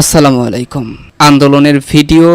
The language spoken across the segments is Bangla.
আসসালামু আলাইকুম। আন্দোলনের ভিডিও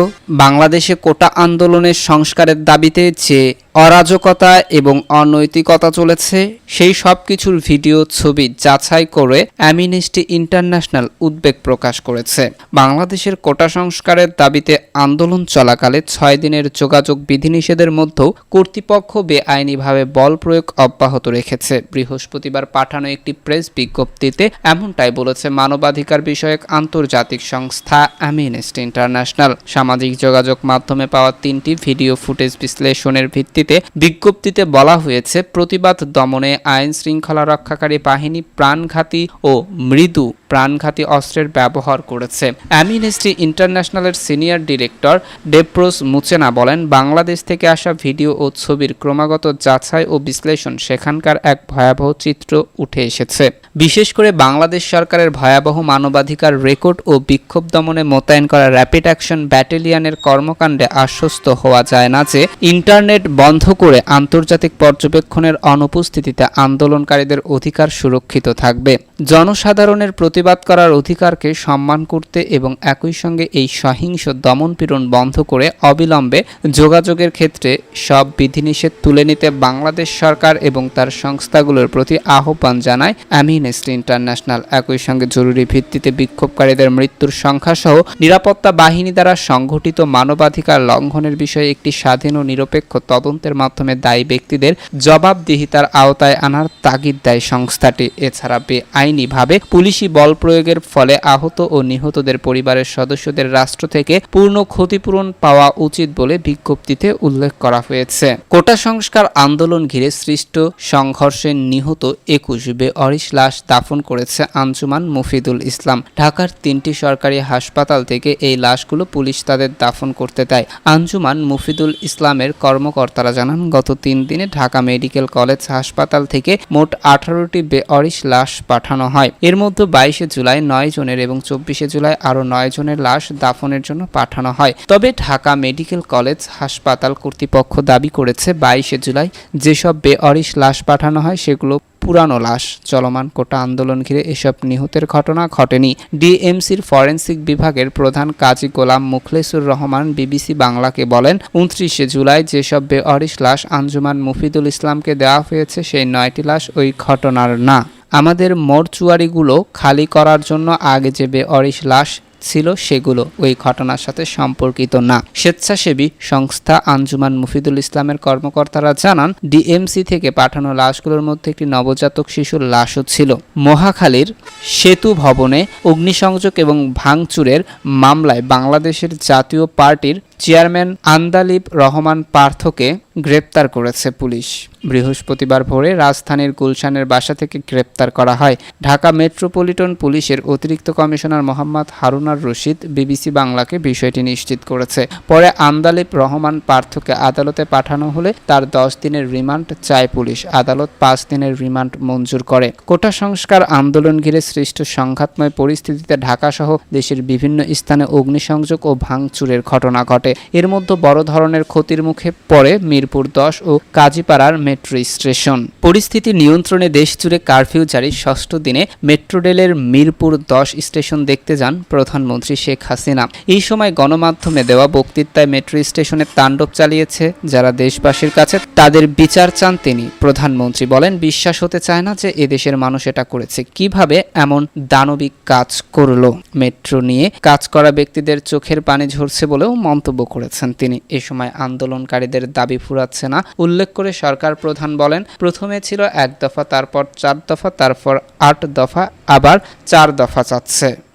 বাংলাদেশে কোটা আন্দোলনের সংস্কারের দাবিতে যে অরাজকতা এবং অনৈতিকতা চলেছে, সেই সব কিছুর ভিডিও ছবি যাচাই করে অ্যামিনেস্টি ইন্টারন্যাশনাল উদ্বেগ প্রকাশ করেছে। বাংলাদেশের কোটা সংস্কারের দাবিতে আন্দোলন চলাকালে ছয় দিনের যোগাযোগ বিধিনিষেধের মধ্যেও কর্তৃপক্ষ বেআইনিভাবে বল প্রয়োগ অব্যাহত রেখেছে। বৃহস্পতিবার পাঠানো একটি প্রেস বিজ্ঞপ্তিতে এমনটাই বলেছে মানবাধিকার বিষয়ক আন্তর্জাতিক সংস্থা অ্যামিনেস্টি। ইন্টারন্যাশনাল সামাজিক যোগাযোগ মাধ্যমে পাওয়া তিনটি ভিডিও ফুটেজ বিশ্লেষণের ভিত্তিতে বিজ্ঞপ্তিতে বলা হয়েছে, প্রতিবাদ দমনে আইন শৃঙ্খলা রক্ষাকারী বাহিনী প্রাণঘাতী ও মৃদু প্রাণঘাতী অস্ত্রের ব্যবহার করেছে। অ্যামিনেস্টি ইন্টারন্যাশনালের সিনিয়র ডিরেক্টর ডেপ্রোস মুচেনা বলেন, বাংলাদেশ থেকে আসা ভিডিও ও ছবির ক্রমাগত যাচাই ও বিশ্লেষণ সেখানকার এক ভয়াবহ চিত্র উঠে এসেছে। বিশেষ করে বাংলাদেশ সরকারের ভয়াবহ মানবাধিকার রেকর্ড ও বিক্ষোভ দমনে মোতায়েন করা র্যাপিড অ্যাকশন ব্যাটালিয়নের কর্মকাণ্ডে আশ্বস্ত হওয়া যায় না যে, ইন্টারনেট বন্ধ করে আন্তর্জাতিক পর্যবেক্ষণের অনুপস্থিতিতে আন্দোলনকারীদের অধিকার সুরক্ষিত থাকবে। জনসাধারণের প্রতিবাদ করার অধিকারকে সম্মান করতে এবং একই সঙ্গে এই সহিংস দমনপীড়ন বন্ধ করে অবিলম্বে যোগাযোগের ক্ষেত্রে সব বিধিনিষেধ তুলে নিতে বাংলাদেশ সরকার এবং তার সংস্থাগুলোর প্রতি আহ্বান জানায় অ্যামিনেস্টি ইন্টারন্যাশনাল। একই সঙ্গে জরুরি ভিত্তিতে বিক্ষোভকারীদের মৃত্যুর সংখ্যা সহ নিরাপত্তা বাহিনী দ্বারা সংঘটিত মানবাধিকার লঙ্ঘনের বিষয়ে একটি স্বাধীন ও নিরপেক্ষ তদন্তের মাধ্যমে দায়ী ব্যক্তিদের জবাবদিহিতার আওতায় আনার তাগিদ দেয় সংস্থাটি। এছাড়া বেআইনিভাবে পুলিশি বল প্রয়োগের ফলে আহত ও নিহতদের পরিবারের সদস্যদের রাষ্ট্র থেকে পূর্ণ ক্ষতিপূরণ পাওয়া উচিত বলে বিজ্ঞপ্তিতে উল্লেখ করা হয়েছে। কোটা সংস্কার আন্দোলন ঘিরে সৃষ্ট সংঘর্ষে নিহত একুশ বেঅরিশ লাশ দাফন করেছে আঞ্জুমান মুফিদুল ইসলাম। ঢাকার তিনটি সরকারি হাসপাতাল থেকে এই লাশগুলো পুলিশ তাদের দাফন করতে দেয়। আঞ্জুমান মুফিদুল ইসলামের কর্মকর্তারা জানান, গত তিন দিনে ঢাকা মেডিকেল কলেজ হাসপাতাল থেকে মোট আঠারোটি বেঅরিশ লাশ পাঠানো হয়। এর মধ্যে বাইশে জুলাই, নয় জনের এবং চব্বিশে জুলাই আরও নয় জনের লাশ দাফনের জন্য পাঠানো হয়। তবে ঢাকা মেডিকেল কলেজ হাসপাতাল কর্তৃপক্ষ দাবি করেছে, বাইশে জুলাই যেসব বেঅরিশ লাশ পাঠানো হয়, সেগুলো পুরানো লাশ। চলমান কোটা আন্দোলন ঘিরে এসব নিহতের ঘটনা ঘটেনি। ডিএমসির ফরেন্সিক বিভাগের প্রধান কাজী গোলাম মুখলেসুর রহমান বিবিসি বাংলাকে বলেন, উনত্রিশে জুলাই যেসব বেঅরিশ লাশ আঞ্জুমান মুফিদুল ইসলামকে দেওয়া হয়েছে, সেই নয়টি লাশ ওই ঘটনার না। আমাদের মরচুয়ারিগুলো খালি করার জন্য আগে যে বেঅরিশ লাশ ছিল সেগুলো ওই ঘটনার সাথে সম্পর্কিত না। স্বেচ্ছাসেবী সংস্থা আঞ্জুমান মুফিদুল ইসলামের কর্মকর্তারা জানান, ডিএমসি থেকে পাঠানো লাশগুলোর মধ্যে একটি নবজাতক শিশুর লাশও ছিল। মহাখালীর সেতু ভবনে অগ্নিসংযোগ এবং ভাঙচুরের মামলায় বাংলাদেশের জাতীয় পার্টির চেয়ারম্যান আন্দালিব রহমান পার্থকে গ্রেপ্তার করেছে পুলিশ। বৃহস্পতিবার ভোরে রাজধানীর গুলশানের বাসা থেকে গ্রেপ্তার করা হয় ঢাকা মেট্রোপলিটন পুলিশের অতিরিক্ত কমিশনার মোহাম্মদ হারুনার রশিদ বিবিসি বাংলাকে বিষয়টি নিশ্চিত করেছে। পরে আন্দালিব রহমান পার্থকে আদালতে পাঠানো হলে তার দশ দিনের রিমান্ড চায় পুলিশ। আদালত পাঁচ দিনের রিমান্ড মঞ্জুর করে। কোটা সংস্কার আন্দোলন ঘিরে সৃষ্ট সংঘাতময় পরিস্থিতিতে ঢাকাসহ দেশের বিভিন্ন স্থানে অগ্নিসংযোগ ও ভাঙচুরের ঘটনা ঘটে। এর মধ্যে বড় ধরনের ক্ষতির মুখে পড়ে মিরপুর দশ ও কাজীপাড়ার মেট্রো স্টেশন। পরিস্থিতি নিয়ন্ত্রণে দেশজুড়ে কারফিউ জারি ষষ্ঠ দিনে মেট্রো রেলের মিরপুর দশ স্টেশন দেখতে যান প্রধানমন্ত্রী শেখ হাসিনা। এই সময় গণমাধ্যমে দেওয়া বক্তৃতায় মেট্রো স্টেশনে তাণ্ডব চালিয়েছে যারা দেশবাসীর কাছে তাদের বিচার চান তিনি। প্রধানমন্ত্রী বলেন, বিশ্বাস হতে চায় না যে এদেশের মানুষ এটা করেছে। কীভাবে এমন দানবিক কাজ করল? মেট্রো নিয়ে কাজ করা ব্যক্তিদের চোখের পানি ঝরছে বলেও মন্তব্য করেছেন তিনি। এ সময় আন্দোলনকারীদের দাবি ফুরাচ্ছে না। উল্লেখ করে সরকার প্রধান বলেন, প্রথমে ছিল এক দফা, তারপর চার দফা, তারপর আট দফা, আবার চার দফা চাচ্ছে।